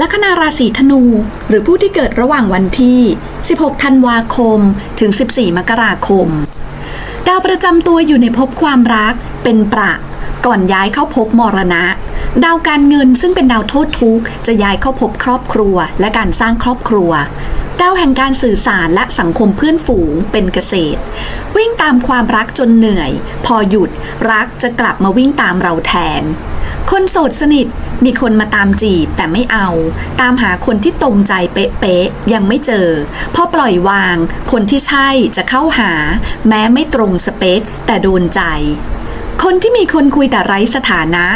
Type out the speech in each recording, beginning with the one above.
ลัคนาราศีธนู หรือผู้ที่เกิดระหว่างวันที่ 16 ธันวาคม ถึง 14 มกราคม ดาวประจำตัวอยู่ในภพความรักเป็นประก่อนย้ายเข้าภพมรณะ ดาวการเงินซึ่งเป็นดาวโทษทุกข์จะย้ายเข้าภพครอบครัว และการสร้างครอบครัว ดาวแห่งการสื่อสารและสังคมเพื่อนฝูงเป็นเกษตร วิ่งตามความรักจนเหนื่อย พอหยุดรักจะกลับมาวิ่งตามเราแทน คนโสดสนิทมีคนมาตามจีบแต่ไม่เอา ตามหาคนที่ตรงใจเป๊ะๆยังไม่เจอพอปล่อยวาง คนที่ใช่จะเข้าหา แม้ไม่ตรงสเปคแต่โดนใจ คนที่มีคนคุยแต่ไร้สถานะ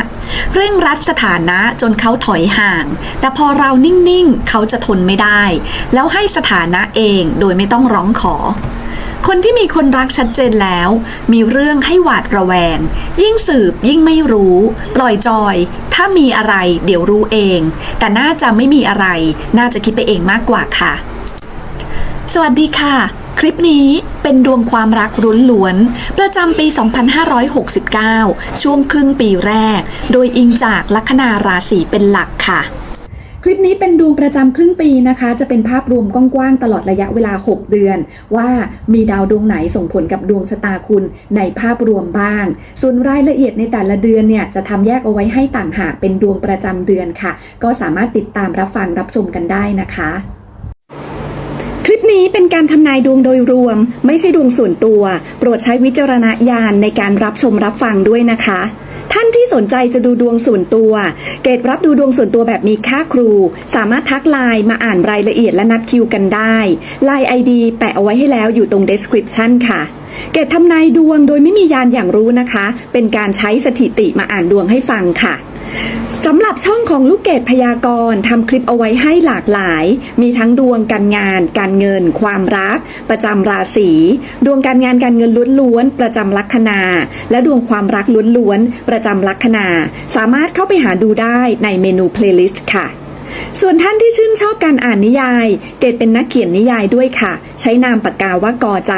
เร่งรัดสถานะจนเขาถอยห่าง แต่พอเรานิ่งๆ เขาจะทนไม่ได้ แล้วให้สถานะเองโดยไม่ต้องร้องขอคนที่มีคนรักชัดเจนแล้ว มีเรื่องให้หวาดระแวง ยิ่งสืบยิ่งไม่รู้ ปล่อยจอย ถ้ามีอะไรเดี๋ยวรู้เอง แต่น่าจะไม่มีอะไร น่าจะคิดไปเองมากกว่าค่ะ สวัสดีค่ะ คลิปนี้เป็นดวงความรักรุนล้วน ประจำปี 2569 ช่วงครึ่งปีแรก โดยอิงจากลัคนาราศีเป็นหลักค่ะ คลิปนี้เป็นดวงประจำครึ่งปีนะคะ จะเป็นภาพรวมกว้างๆตลอดระยะเวลา 6 เดือน ว่ามีดาวดวงไหนส่งผลกับดวงชะตาคุณในภาพรวมบ้าง ส่วนรายละเอียดในแต่ละเดือนเนี่ยจะทำแยกเอาไว้ให้ต่างหากเป็นดวงประจำเดือนค่ะ ก็สามารถติดตามรับฟังรับชมกันได้นะคะ นี้เป็นการทำนายดวงโดยรวม ไม่ใช่ดวงส่วนตัว โปรดใช้วิจารณญาณในการรับชมรับฟังด้วยนะคะ ท่านที่สนใจจะดูดวงส่วนตัว เกตรับดูดวงส่วนตัวแบบมีค่าครู สามารถทักไลน์มาอ่านรายละเอียดและนัดคิวกันได้ไลน์ ID แปะเอาไว้ให้แล้วอยู่ตรง description ค่ะเกตทำนายดวงโดยไม่มียานอย่างรู้นะคะ เป็นการใช้สถิติมาอ่านดวงให้ฟังค่ะ สำหรับช่องของลูกเกดพยากรณ์ทำคลิปเอาไว้ให้หลากหลาย มีทั้งดวงการงาน การเงิน ความรัก ประจำราศีดวงการงานการเงินล้วนๆประจำลัคนา และดวงความรักล้วนๆประจำลัคนา สามารถเข้าไปหาดูได้ในเมนูเพลย์ลิสต์ค่ะ ส่วนท่านที่ชื่นชอบการอ่านนิยาย เกดเป็นนักเขียนนิยายด้วยค่ะ ใช้นามปากกาว่ากอใจ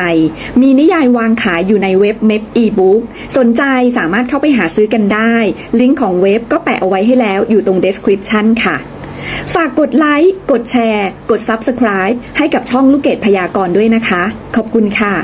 มีนิยายวางขายอยู่ในเว็บเม p อีบุ๊กสนใจสามารถเข้าไปหาซื้อกันได้ ลิงก์ของเว็บก็แปะเอาไว้ให้แล้วอยู่ตรง description ค่ะฝากกดไลค์ กดแชร์ กด Subscribe ให้กับช่องลูกเกดพยากรณ์ด้วยนะคะ ขอบคุณค่ะ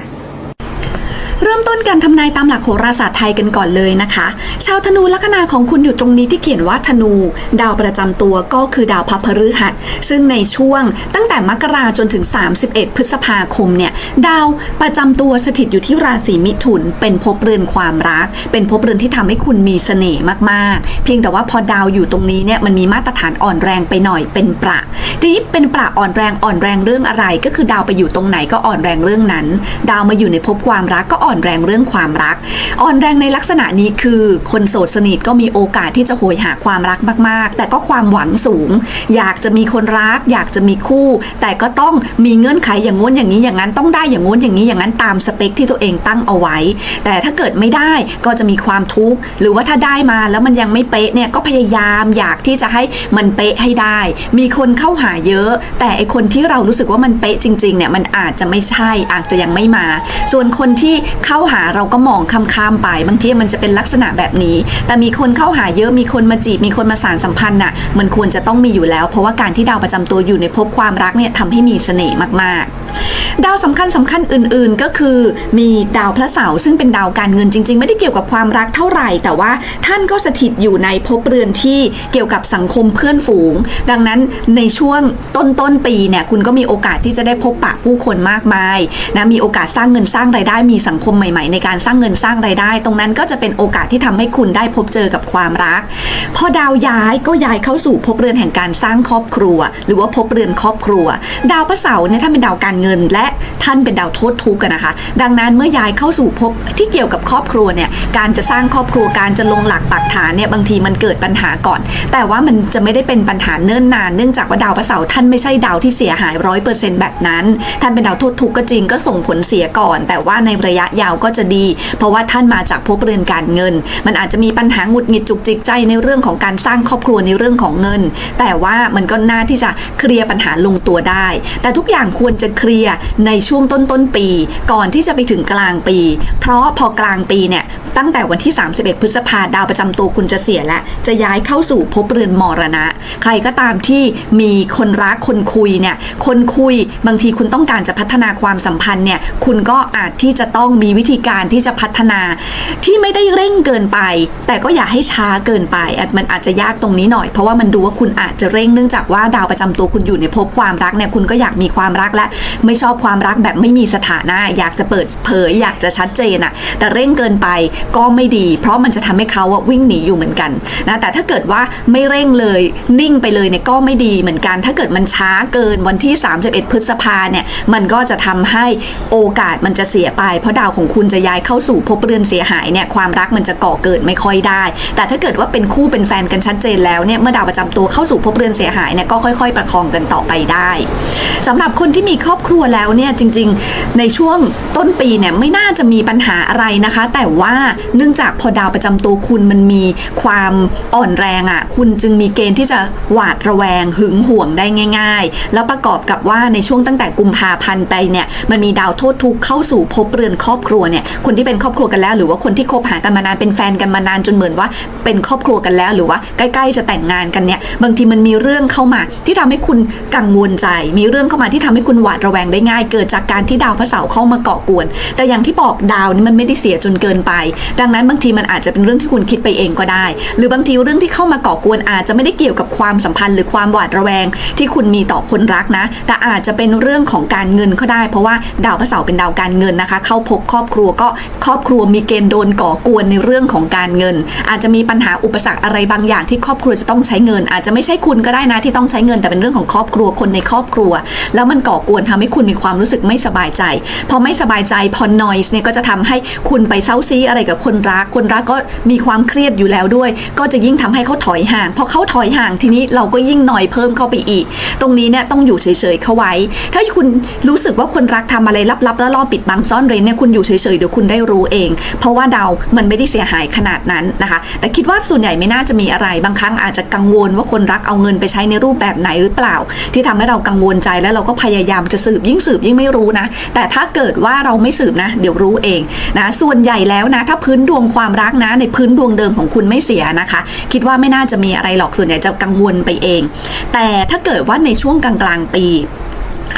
เริ่มต้นการทำนายตามหลักโหราศาสตร์ไทยกันก่อนเลยนะคะ ชาวธนูลัคนาของคุณอยู่ตรงนี้ที่เขียนว่าธนู ดาวประจำตัวก็คือดาวพระพฤหัส ซึ่งในช่วงตั้งแต่มกราจนถึง 31 พฤษภาคมเนี่ย ดาวประจำตัวสถิตอยู่ที่ราศีมิถุน เป็นภพเรือนความรัก เป็นภพเรือนที่ทำให้คุณมีเสน่ห์มากๆ เพียงแต่ว่าพอดาวอยู่ตรงนี้เนี่ยมันมีมาตรฐานอ่อนแรงไปหน่อยเป็นประทีนี้เป็นประอ่อนแรงอ่อนแรงเรื่องอะไร ก็คือดาวไปอยู่ตรงไหนก็อ่อนแรงเรื่องนั้น ดาวมาอยู่ในภพความรักก็อ่อนอนแรงเรื่องความรัก อ่อนแรงในลักษณะนี้คือคนโสดสนิทก็มีโอกาสที่จะโหยหาความรักมาก ๆ แต่ก็ความหวังสูง อยากจะมีคนรัก อยากจะมีคู่ แต่ก็ต้องมีเงื่อนไขอย่างง้นอย่างนี้อย่างนั้นต้องได้อย่างง้นอย่างนี้อย่างนั้นตามสเปคที่ตัวเองตั้งเอาไว้ แต่ถ้าเกิดไม่ได้ก็จะมีความทุกข์หรือว่าถ้าได้มาแล้วมันยังไม่เป๊ะเนี่ยก็พยายามอยากที่จะให้มันเป๊ะให้ได้ มีคนเข้าหาเยอะ แต่ไอคนที่เรารู้สึกว่ามันเป๊ะจริงๆเนี่ยมันอาจจะไม่ใช่อาจจะยังไม่มา ส่วนคนที่เข้าหาเราก็มองข้ามๆไป บางทีมันจะเป็นลักษณะแบบนี้ แต่มีคนเข้าหาเยอะมีคนมาจีบมีคนมาสารสัมพันธ์น่ะมันควรจะต้องมีอยู่แล้ว เพราะว่าการที่ดาวประจำตัวอยู่ในภพความรักเนี่ยทำให้มีเสน่ห์มากๆ ดาวสำคัญสำคัญอื่นๆ ก็คือมีดาวพระเสาร์ซึ่งเป็นดาวการเงินจริง ๆ ไม่ได้เกี่ยวกับความรักเท่าไหร่ แต่ว่าท่านก็สถิตอยู่ในภพเรือนที่เกี่ยวกับสังคมเพื่อนฝูง ดังนั้นในช่วงต้นต้นๆปีเนี่ยคุณก็มีโอกาสที่จะได้พบปะผู้คนมากมายนะมีโอกาสสร้างเงินสร้างรายได้ มีสังคมใหม่ๆ ในการสร้างเงินสร้างรายได้ ตรงนั้นก็จะเป็นโอกาสที่ทำให้คุณได้พบเจอกับความรัก พอดาวย้ายก็ย้ายเข้าสู่ภพเรือนแห่งการสร้างครอบครัว หรือว่าภพเรือนครอบครัว ดาวพระเสาร์เนี่ยท่าเป็นดาวการเงิน และท่านเป็นดาวโทษทุกข์นะคะ ดังนั้นเมื่อย้ายเข้าสู่ภพที่เกี่ยวกับครอบครัวเนี่ยการจะสร้างครอบครัวการจะลงหลักปักฐานเนี่ยบางทีมันเกิดปัญหาก่อน แต่ว่ามันจะไม่ได้เป็นปัญหาเนิ่นนานเนื่องจากว่าดาวพระเสาร์ท่านไม่ใช่ดาวที่เสียหายร้อยเปอร์เซ็นต์แบบนั้น ท่านเป็นดาวโทษทุกข์ก็จริงก็ส่งผลเสียก่อน แต่ว่าในระยะยาวก็จะดี เพราะว่าท่านมาจากภพเรือนการเงิน มันอาจจะมีปัญหาหงุดหงิดจุกจิกใจในเรื่องของการสร้างครอบครัวในเรื่องของเงิน แต่ว่ามันก็น่าที่จะเคลียร์ปัญหาลงตัวได้ แต่ทุกอย่างควรจะเคลียร์ลียร์ในช่วงต้นต้นๆปี ก่อนที่จะไปถึงกลางปี เพราะพอกลางปีเนี่ยตั้งแต่วันที่ 31 พฤษภาดาวประจำตัวคุณจะเสียและ จะย้ายเข้าสู่ภพเรือนมรณะ ใครก็ตามที่มีคนรักคนคุยเนี่ยคนคุยบางทีคุณต้องการจะพัฒนาความสัมพันธ์เนี่ยคุณก็อาจที่จะต้องมีวิธีการที่จะพัฒนา ที่ไม่ได้เร่งเกินไป แต่ก็อย่าให้ช้าเกินไปมันอาจจะยากตรงนี้หน่อย เพราะว่ามันดูว่าคุณอาจจะเร่งเนื่องจากว่าดาวประจำตัวคุณอยู่ในภพความรักเนี่ยคุณก็อยากมีความรักและไม่ชอบความรักแบบไม่มีสถานะ อยากจะเปิดเผย อยากจะชัดเจนอะแต่เร่งเกินไปก็ไม่ดี เพราะมันจะทำให้เขาวิ่งหนีอยู่เหมือนกันนะแต่ถ้าเกิดว่าไม่เร่งเลยนิ่งไปเลยเนี่ยก็ไม่ดีเหมือนกัน ถ้าเกิดมันช้าเกินวันที่ 31 พฤษภาเนี่ยมันก็จะทำให้โอกาสมันจะเสียไป เพราะดาวของคุณจะย้ายเข้าสู่ภพเรือนเสียหายเนี่ยความรักมันจะก่อเกิดไม่ค่อยได้ แต่ถ้าเกิดว่าเป็นคู่เป็นแฟนกันชัดเจนแล้วเนี่ยเมื่อดาวประจำตัวเข้าสู่ภพเรือนเสียหายเนี่ยก็ค่อย ๆ ประคองกันต่อไปได้สำหรับคนที่มีครอบครัวรัวแล้วเนี่ยจริงๆ ในช่วงต้นปีเนี่ยไม่น่าจะมีปัญหาอะไรนะคะ แต่ว่าเนื่องจากพอดาวประจำตัวคุณมันมีความอ่อนแรงอะ่ะ คุณจึงมีเกณฑ์ที่จะหวาดระแวงหึงห่วงได้ง่าย ๆ แล้วประกอบกับว่าในช่วงตั้งแต่กุมภาพันธ์ไปเนี่ยมันมีดาวโทษทุกเข้าสู่ภพเรือนครอบครัวเนี่ยคนที่เป็นครอบครัวกันแล้ว หรือว่าคนที่คบหากันมานานเป็นแฟนกันมานานจนเหมือนว่า เป็นครอบครัวกันแล้วหรือว่าใกล้ๆจะแต่งงานกันเนี่ยบางทีมันมีเรื่องเข้ามาที่ทำให้คุณกังวลใจ มีเรื่องเข้ามาที่ทำให้คุณหวาดระแวงได้ง่าย เกิดจากการที่ดาวพระเสาร์เข้ามาเกาะกวน แต่อย่างที่บอกดาวนี่มันไม่ได้เสียจนเกินไป ดังนั้นบางทีมันอาจจะเป็นเรื่องที่คุณคิดไปเองก็ได้ หรือบางทีเรื่องที่เข้ามาเก่อกวนอาจจะไม่ได้เกี่ยวกับความสัมพันธ์หรือความหวาดระแวง ที่คุณมีต่อคนรักนะ แต่อาจจะเป็นเรื่องของการเงินก็ได้ เพราะว่าดาวพระเสาร์เป็นดาวการเงินนะคะ เข้าพบครอบครัวก็ครอบครัวมีเกณฑ์โดนก่อกวนในเรื่องของการเงิน อาจจะมีปัญหาอุปสรรคอะไรบางอย่างที่ครอบครัวจะต้องใช้เงิน อาจจะไม่ใช่คุณก็ได้นะที่ต้องใช้เงินแต่เป็นเรื่องของครอบครัวคนในครอบครัว แล้วมันก่อกวนทำให้คุณมีความรู้สึกไม่สบายใจ พอไม่สบายใจพอนอยส์เนี่ยก็จะทำให้คุณไปเซาซีอะไรกับคนรัก คนรักก็มีความเครียดอยู่แล้วด้วย ก็จะยิ่งทำให้เขาถอยห่าง พอเขาถอยห่างทีนี้เราก็ยิ่งหน่อยเพิ่มเข้าไปอีก ตรงนี้เนี่ยต้องอยู่เฉยๆเข้าไว้ ถ้าคุณรู้สึกว่าคนรักทำอะไรลับๆแล้วล่อปิดบังซ่อนเร้นเนี่ยคุณอยู่เฉยๆเดี๋ยวคุณได้รู้เอง เพราะว่าดาวมันไม่ได้เสียหายขนาดนั้นนะคะ แต่คิดว่าส่วนใหญ่ไม่น่าจะมีอะไร บางครั้งอาจจะกังวลว่าคนรักเอาเงินไปใช้ในรูปแบบไหนหรือเปล่า ที่ทำให้เรากังวลใจแล้วเราก็พยายามจะสืบยิ่งสืบยิ่งไม่รู้นะ แต่ถ้าเกิดว่าเราไม่สืบนะ เดี๋ยวรู้เองนะส่วนใหญ่แล้วนะ ถ้าพื้นดวงความรักนะ ในพื้นดวงเดิมของคุณไม่เสียนะคะ คิดว่าไม่น่าจะมีอะไรหรอกส่วนใหญ่จะกังวลไปเอง แต่ถ้าเกิดว่าในช่วงกลางๆปี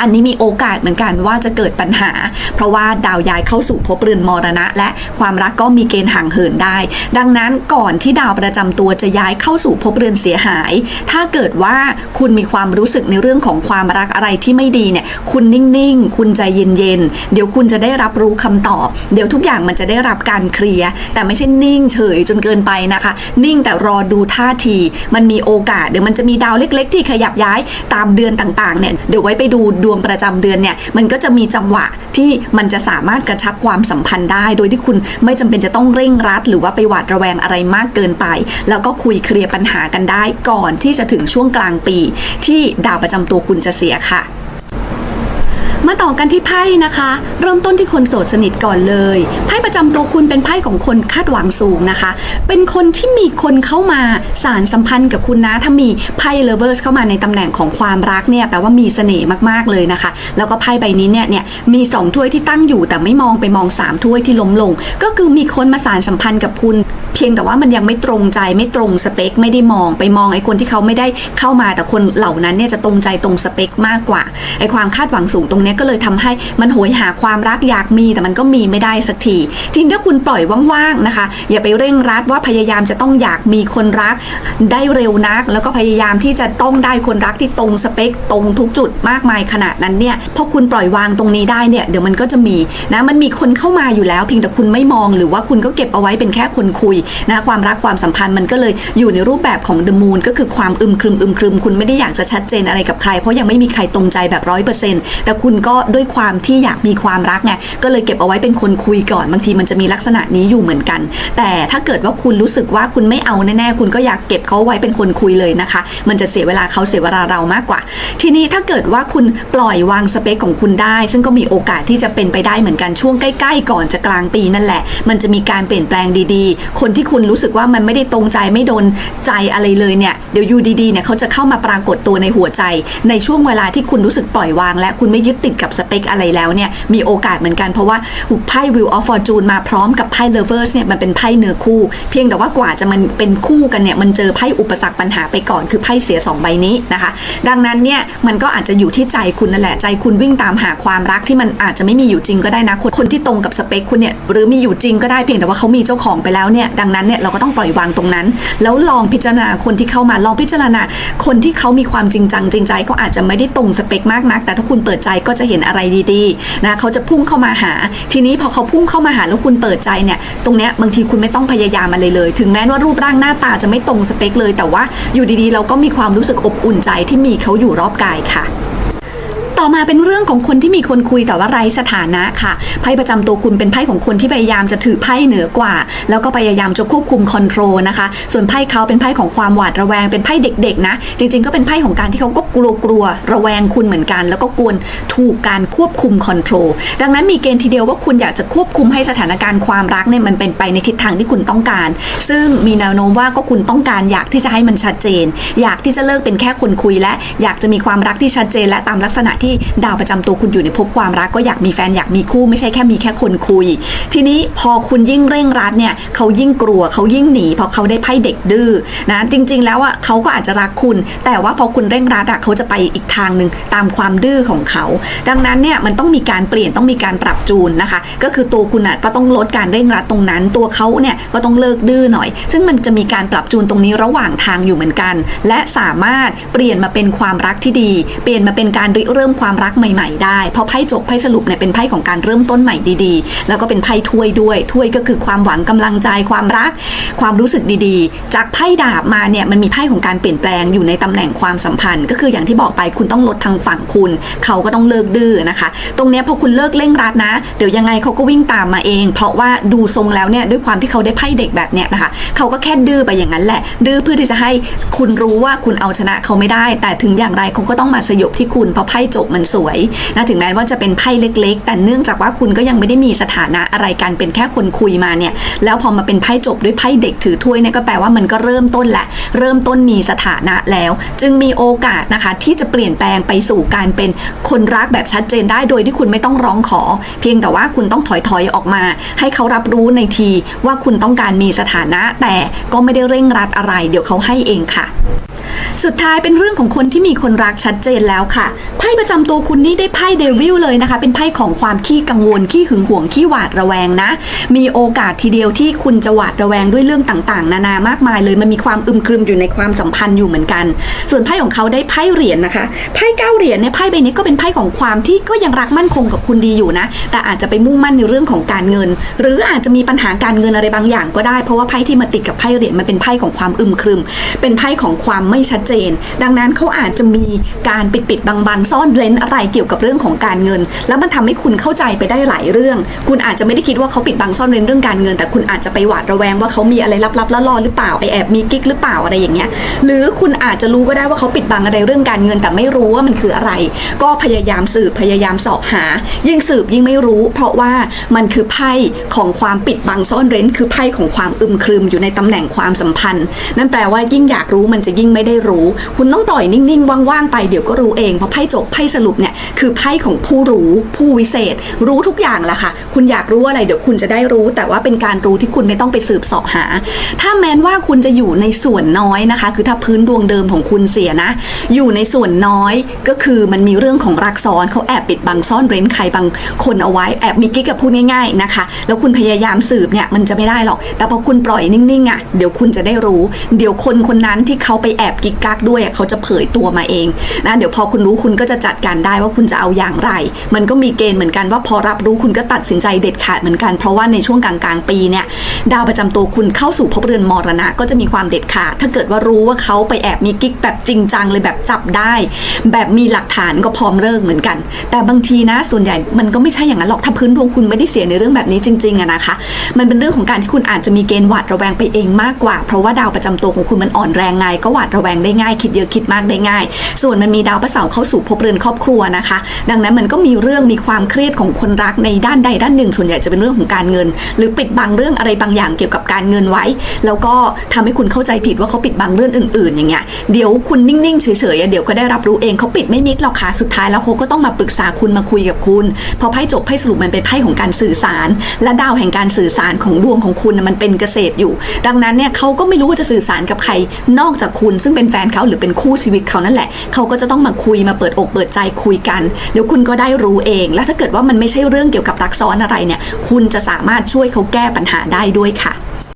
อันนี้มีโอกาสเหมือนกันว่าจะเกิดปัญหา เพราะว่าดาวย้ายเข้าสู่ภพเรือนมรณะ และความรักก็มีเกณฑ์ห่างเหินได้ ดังนั้นก่อนที่ดาวประจำตัวจะย้ายเข้าสู่ภพเรือนเสียหาย ถ้าเกิดว่าคุณมีความรู้สึกในเรื่องของความรักอะไรที่ไม่ดีเนี่ยคุณนิ่งๆ คุณใจเย็นๆ เดี๋ยวคุณจะได้รับรู้คำตอบ เดี๋ยวทุกอย่างมันจะได้รับการเคลียร์แต่ไม่ใช่นิ่งเฉยจนเกินไปนะคะ นิ่งแต่รอดูท่าที มันมีโอกาสเดี๋ยวมันจะมีดาวเล็ก ๆ ที่ขยับย้ายตามเดือนต่างๆเนี่ยเดี๋ยวไว้ไปดูดวงประจำเดือนเนี่ยมันก็จะมีจังหวะที่มันจะสามารถกระชับความสัมพันธ์ได้ โดยที่คุณไม่จำเป็นจะต้องเร่งรัด หรือว่าไปหวาดระแวงอะไรมากเกินไป แล้วก็คุยเคลียร์ปัญหากันได้ก่อนที่จะถึงช่วงกลางปี ที่ดาวประจำตัวคุณจะเสียค่ะ มาต่อกันที่ไพ่นะคะ เริ่มต้นที่คนโสดสนิทก่อนเลยไพ่ประจำตัวคุณเป็นไพ่ของคนคาดหวังสูงนะคะ เป็นคนที่มีคนเข้ามาสารสัมพันธ์กับคุณนะถ้ามีไพ่เลเวอร์สเข้ามาในตำแหน่งของความรักเนี่ยแปลว่ามีเสน่ห์มากๆเลยนะคะ แล้วก็ไพ่ใบนี้เนี่ยเนี่ยมีสองถ้วยที่ตั้งอยู่แต่ไม่มองไปมองสามถ้วยที่ล้มลง ก็คือมีคนมาสารสัมพันธ์กับคุณ เพียงแต่ว่ามันยังไม่ตรงใจไม่ตรงสเปคไม่ได้มองไปมองไอ้คนที่เขาไม่ได้เข้ามาแต่คนเหล่านั้นเนี่ยจะตรงใจตรงสเปคมากกว่าไอ้ความคาดหวังสูงตรงเนี้ยก็เลยทำให้มันโหยหาความรักอยากมีแต่มันก็มีไม่ได้สักทีทีนี้ถ้าคุณปล่อยว่างๆนะคะ อย่าไปเร่งรัดว่าพยายามจะต้องอยากมีคนรักได้เร็วนัก แล้วก็พยายามที่จะต้องได้คนรักที่ตรงสเปคตรงทุกจุดมากมายขนาดนั้นเนี่ยพอคุณปล่อยวางตรงนี้ได้เนี่ยเดี๋ยวมันก็จะมีนะมันมีคนเข้ามาอยู่แล้ว เพียงแต่คุณไม่มองหรือว่าคุณก็เก็บเอาไว้เป็นแค่คนคุยนะความรักความสัมพันธ์มันก็เลยอยู่ในรูปแบบของ the moon ก็คือความอึมครึมอึมครึมคุณไม่ได้อยากจะชัดเจนอะไรกับใคร เพราะยังไม่มีใครตรงใจแบบร้อยเปอร์เซ็นต์แต่คุณก็ด้วยความที่อยากมีความรักไงก็เลยเก็บเอาไว้เป็นคนคุยก่อนบางทีมันจะมีลักษณะนี้อยู่เหมือนกัน แต่ถ้าเกิดว่าคุณรู้สึกว่าคุณไม่เอาแน่ๆคุณก็อยากเก็บเขาไว้เป็นคนคุยเลยนะคะ มันจะเสียเวลาเขาเสียเวลาเรามากกว่า ทีนี้ถ้าเกิดว่าคุณปล่อยวางสเปคของคุณได้ ซึ่งก็มีโอกาสที่จะเป็นไปได้เหมือนกันช่วงใกล้ ๆ ก่อนจะกลางปีนั่นแหละ มันจะมีการเปลี่ยนแปลงดีๆ คนที่คุณรู้สึกว่ามันไม่ได้ตรงใจไม่โดนใจอะไรเลยเนี่ยเดี๋ยวอยู่ดีๆเนี่ยเขาจะเข้ามาปรากฏตัวในหัวใจ ในช่วงเวลาที่คุณรู้สึกปล่อยวาง และคุณไม่ยึดติดกับสเปคอะไรแล้วเนี่ยมีโอกาสเหมือนกันเพราะว่าไพ่ Wheel of Fortune มาพร้อมกับไพ่ Lovers เนี่ยมันเป็นไพ่เนื้อคู่ เพียงแต่ว่ากว่าจะมันเป็นคู่กันเนี่ยมันเจอไพ่อุปสรรคปัญหาไปก่อนคือไพ่เสียสองใบนี้นะคะ ดังนั้นเนี่ยมันก็อาจจะอยู่ที่ใจคุณนั่นแหละใจคุณวิ่งตามหาความรักที่มันอาจจะไม่มีอยู่จริงก็ได้นะคนคนที่ตรงกับสเปคคุณเนี่ยหรือมีอยู่จริงก็ได้เพียงแต่ว่าเขามีเจ้าของไปแล้วเนี่ยดังนั้นเนี่ยเราก็ต้องปล่อยวางตรงนั้น แล้วลองพิจารณาคนที่เข้ามาลองพิจารณาคนที่เขามีความจริงจังจริงใจก็อาจจะไม่ได้ตรงสเปคมากนัก แต่ถ้าคุณเปิดใจก็จะเห็นอะไรดีๆนะเขาจะพุ่งเข้ามาหา ทีนี้พอเขาพุ่งเข้ามาหาแล้วคุณเปิดใจเนี่ยตรงเนี้ยบางทีคุณไม่ต้องพยายามอะไรเลย ถึงแม้ว่ารูปร่างหน้าตาจะไม่ตรงสเปคเลย แต่ว่าอยู่ดีๆ เราก็มีความรู้สึกอบอุ่นใจที่มีเขาอยู่รอบกายค่ะ ต่อมาเป็นเรื่องของคนที่มีคนคุยแต่ว่าไร้สถานะค่ะไพ่ประจำตัวคุณเป็นไพ่ของคนที่พยายามจะถือไพ่เหนือกว่า แล้วก็พยายามจะควบคุมคอนโทรลนะคะ ส่วนไพ่เขาเป็นไพ่ของความหวาดระแวงเป็นไพ่เด็กๆนะ จริงๆก็เป็นไพ่ของการที่เขาก็กลัวกลัวๆระแวงคุณเหมือนกัน แล้วก็กวนถูกการควบคุมคอนโทรลดังนั้นมีเกณฑ์ทีเดียวว่าคุณอยากจะควบคุมให้สถานการณ์ความรักเนี่ยมันเป็นไปในทิศทางที่คุณต้องการ ซึ่งมีแนวโน้มว่าก็คุณต้องการอยากที่จะให้มันชัดเจน อยากที่จะเลิกเป็นแค่คนคุยและ อยากจะมีความรักที่ชัดเจนและตามลักษณะที่ดาวประจำตัวคุณอยู่ในภพความรักก็อยากมีแฟนอยากมีคู่ไม่ใช่แค่มีแค่คนคุย ทีนี้พอคุณยิ่งเร่งรัดเนี่ยเขายิ่งกลัวเขายิ่งหนีเพราะเขาได้ไพ่เด็กดื้อนะจริง ๆ แล้วอะเขาก็อาจจะรักคุณ แต่ว่าพอคุณเร่งรัดอะเขาจะไปอีกทางหนึ่งตามความดื้อของเขา ดังนั้นเนี่ยมันต้องมีการเปลี่ยนต้องมีการปรับจูนนะคะ ก็คือตัวคุณอะก็ต้องลดการเร่งรัดตรงนั้น ตัวเขาเนี่ยก็ต้องเลิกดื้อหน่อย ซึ่งมันจะมีการปรับจูนตรงนี้ระหว่างทางอยู่เหมือนกัน และสามารถเปลี่ยนมาเป็นความรักที่ดี เปลี่ยนมาเป็นการริเริ่มความรักใหม่ๆ ได้ เพราะไพ่จบไพ่สรุปเนี่ยเป็นไพ่ของการเริ่มต้นใหม่ดีๆ แล้วก็เป็นไพ่ถ้วยด้วยถ้วยก็คือความหวังกำลังใจความรัก ความรู้สึกดีๆ จากไพ่ดาบมาเนี่ยมันมีไพ่ของการเปลี่ยนแปลงอยู่ในตำแหน่งความสัมพันธ์ ก็คืออย่างที่บอกไปคุณต้องลดทางฝั่งคุณ เขาก็ต้องเลิกดื้อนะคะ ตรงเนี้ยพอคุณเลิกเร่งรัดนะ เดี๋ยวยังไงเขาก็วิ่งตามมาเอง เพราะว่าดูทรงแล้วเนี่ยด้วยความที่เขาได้ไพ่เด็กแบบเนี้ยนะคะเขาก็แค่ดื้อไปอย่างนั้นแหละ ดื้อเพื่อที่จะให้คุณรู้ว่าคุณเอาชนะเขาไม่ได้ แต่ถึงอย่างไรเขาก็ต้องมาสยบที่คุณเพราะไพ่จบมันสวยนะถึงแม้ว่าจะเป็นไพ่เล็ก ๆ แต่เนื่องจากว่าคุณก็ยังไม่ได้มีสถานะอะไรกันเป็นแค่คนคุยมาเนี่ยแล้วพอมาเป็นไพ่จบด้วยไพ่เด็กถือถ้วยเนี่ยก็แปลว่ามันก็เริ่มต้นและเริ่มต้นมีสถานะแล้ว จึงมีโอกาสนะคะที่จะเปลี่ยนแปลงไปสู่การเป็นคนรักแบบชัดเจนได้โดยที่คุณไม่ต้องร้องขอ เพียงแต่ว่าคุณต้องถอยถอยๆออกมา ให้เขารับรู้ในทีว่าคุณต้องการมีสถานะแต่ก็ไม่ได้เร่งรัดอะไร เดี๋ยวเขาให้เองค่ะ สุดท้ายเป็นเรื่องของคนที่มีคนรักชัดเจนแล้วค่ะ ไพ่ประจำตัวคุณนี่ได้ไพ่เดวิลเลยนะคะ เป็นไพ่ของความขี้กังวลขี้หึงหวงขี้หวาดระแวงนะ มีโอกาสทีเดียวที่คุณจะหวาดระแวงด้วยเรื่องต่างๆ นานามากมายเลย มันมีความอึมครึมอยู่ในความสัมพันธ์อยู่เหมือนกัน ส่วนไพ่ของเขาได้ไพ่เหรียญนะคะ ไพ่เก้าเหรียญเนี่ยไพ่ใบนี้ก็เป็นไพ่ของความที่ก็ยังรักมั่นคงกับคุณดีอยู่นะ แต่อาจจะไปมุ่งมั่นในเรื่องของการเงิน หรืออาจจะมีปัญหาการเงินอะไรบางอย่างก็ได้ เพราะว่าไพ่ที่มาติดกับไพ่เหรียญมันเป็นไพ่ของความอึมครึม เป็นไพ่ของความไม่ชัดเจน ดังนั้นเขาอาจจะมีการปิดปิดบังๆ ซ่อนเร้นอะไรเกี่ยวกับเรื่องของการเงิน แล้วมันทำให้คุณเข้าใจไปได้หลายเรื่อง คุณอาจจะไม่ได้คิดว่าเขาปิดบังซ่อนเร้นเรื่องการเงิน แต่คุณอาจจะไปหวาดระแวงว่าเขามีอะไรลับๆล่อๆหรือเปล่าไปแอบมีกิ๊กหรือเปล่าอะไรอย่างเงี้ยหรือคุณอาจจะรู้ก็ได้ว่าเขาปิดบังอะไรเรื่องการเงินแต่ไม่รู้ว่ามันคืออะไร ก็พยายามสืบพยายามสอบหา ยิ่งสืบยิ่งไม่รู้ เพราะว่ามันคือไพ่ของความปิดบังซ่อนเร้น คือไพ่ของความอึมครึมอยู่ในตำแหน่งความสัมพันธ์ นั่นแปลว่ายิ่งอยากรู้มันจะยิ่งไม่ได้รู้ คุณต้องปล่อยนิ่งๆ ว่างๆ ไปเดี๋ยวก็รู้เอง เพราะไพ่จบไพ่สรุปเนี่ย คือไพ่ของผู้รู้ผู้วิเศษ รู้ทุกอย่างแหละค่ะ คุณอยากรู้อะไรเดี๋ยวคุณจะได้รู้ แต่ว่าเป็นการรู้ที่คุณไม่ต้องไปสืบเสอบหา ถ้าแม้นว่าคุณจะอยู่ในส่วนน้อยนะคะ คือถ้าพื้นดวงเดิมของคุณเสียนะ อยู่ในส่วนน้อยก็คือมันมีเรื่องของรักซ้อนเขาแอบปิดบังซ่อนเร้นใครบางคนเอาไว้แอบมีกิ๊กกับพูดง่ายๆนะคะ แล้วคุณพยายามสืบเนี่ยมันจะไม่ได้หรอก แต่พอคุณปล่อยนิ่งๆอะเดี๋ยวคุณจะได้รู้ เดี๋ยวคนคนนั้นที่เขาไปแอบกิ๊กกักด้วยเขาจะเผยตัวมาเองนะเดี๋ยวพอคุณรู้คุณก็จะจัดการได้ว่าคุณจะเอาอย่างไร มันก็มีเกณฑ์เหมือนกันว่าพอรับรู้คุณก็ตัดสินใจเด็ดขาดเหมือนกัน เพราะว่าในช่วงกลางๆปีเนี่ยดาวประจำตัวคุณเข้าสู่ภพเรือนมรณะก็จะมีความเด็ดขาด ถ้าเกิดว่ารู้ว่าเขาไปแอบมีกิ๊กแบบจริงจังเลยแบบจับได้ แบบมีหลักฐานก็พร้อมเลิกเหมือนกัน แต่บางทีนะส่วนใหญ่มันก็ไม่ใช่อย่างนั้นหรอกถ้าพื้นดวงคุณไม่ได้เสียในเรื่องแบบนี้จริงๆอะนะคะ มันเป็นเรื่องของการที่คุณอาจจะมีเกณฑ์หวาดระแวงไปเองมากกว่า เพราะว่าดาวประจำตัวของคุณมันอ่อนแรงไงก็หวาดระแวงแวงได้ง่าย คิดเยอะคิดมากได้ง่าย ส่วนมันมีดาวพระเสาร์เข้าสู่ภพเรือนครอบครัวนะคะ ดังนั้นมันก็มีเรื่องมีความเครียดของคนรักในด้านใดด้านหนึ่ง ส่วนใหญ่จะเป็นเรื่องของการเงิน หรือปิดบังเรื่องอะไรบางอย่างเกี่ยวกับการเงินไว้ แล้วก็ทำให้คุณเข้าใจผิดว่าเขาปิดบังเรื่องอื่น ๆ อย่างเงี้ยเดี๋ยวคุณนิ่งๆเฉยๆเดี๋ยวก็ได้รับรู้เองเขาปิดไม่มิดหรอกค่ะสุดท้ายแล้วเขาก็ต้องมาปรึกษาคุณมาคุยกับคุณพอไพ่จบไพ่สรุปมันเป็นไพ่ของการสื่อสาร และดาวแห่งการสื่อสารของดวงของคุณมันเป็นเกษตรอยู่ ดังนั้นเนี่ยเขาก็ไม่รู้ว่าจะสื่อสารกับใครนอกจากคุณซึ่งเป็นแฟนเขาหรือเป็นคู่ชีวิตเขานั่นแหละ เขาก็จะต้องมาคุยมาเปิดอกเปิดใจคุยกัน เดี๋ยวคุณก็ได้รู้เอง และถ้าเกิดว่ามันไม่ใช่เรื่องเกี่ยวกับรักซ้อนอะไรเนี่ย คุณจะสามารถช่วยเขาแก้ปัญหาได้ด้วยค่ะ